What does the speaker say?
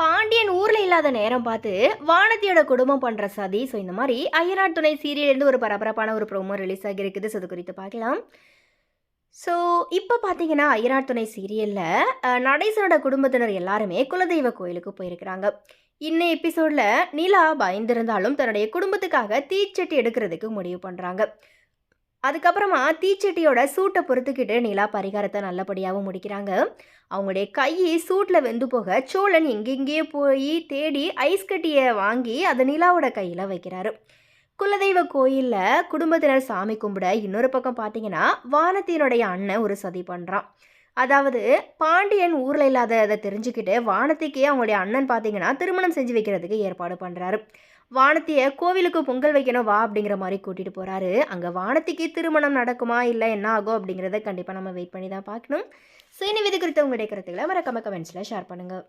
பாண்டியன் ஊரில் இல்லாத நேரம் பார்த்து வானதியோட குடும்பம் பண்ணுற சதி. ஸோ இந்த மாதிரி ஐயனார் துணை சீரியல்லேருந்து ஒரு பரபரப்பான ஒரு ப்ரோமோ ரிலீஸ் ஆகியிருக்குது. ஸோ அது குறித்து பார்க்கலாம். ஸோ இப்போ பார்த்தீங்கன்னா ஐயனார் துணை சீரியலில் நடேசனோட குடும்பத்தினர் எல்லாருமே குலதெய்வ கோயிலுக்கு போயிருக்கிறாங்க. இன்னும் எபிசோடில் நிலா பயந்திருந்தாலும் தன்னுடைய குடும்பத்துக்காக தீச்சட்டி எடுக்கிறதுக்கு முடிவு பண்ணுறாங்க அதுக்கப்புறமா தீச்சட்டியோட சூட்டை பொறுத்துக்கிட்டு நிலா பரிகாரத்தை நல்லபடியாகவும் முடிக்கிறாங்க. அவங்களுடைய கை சூட்டில் வெந்து போக சோழன் எங்கெங்கேயோ போய் தேடி ஐஸ் கட்டியை வாங்கி அதை நிலாவோட கையில் வைக்கிறாரு. குலதெய்வ கோயிலில் குடும்பத்தினர் சாமி கும்பிட இன்னொரு பக்கம் பார்த்தீங்கன்னா வானத்தினுடைய அண்ணன் ஒரு சதி பண்ணுறான் அதாவது பாண்டியன் ஊரில் இல்லாததை தெரிஞ்சுக்கிட்டு வானத்திக்கே அவங்களுடைய அண்ணன் பார்த்தீங்கன்னா திருமணம் செஞ்சு வைக்கிறதுக்கு ஏற்பாடு பண்ணுறாரு வானத்தியை கோவிலுக்கு பொங்கல் வைக்கணும் வா அப்படிங்கிற மாதிரி கூட்டிகிட்டு போகிறாரு அங்கே வானத்திக்கு திருமணம் நடக்குமா இல்லை என்ன ஆகும் அப்படிங்கிறத கண்டிப்பாக நம்ம வெயிட் பண்ணி தான் பார்க்கணும். ஸோ இனி இது குறித்த உங்களுடைய கருத்துக்களை மறக்காம கமெண்ட்ஸில் ஷேர் பண்ணுங்கள்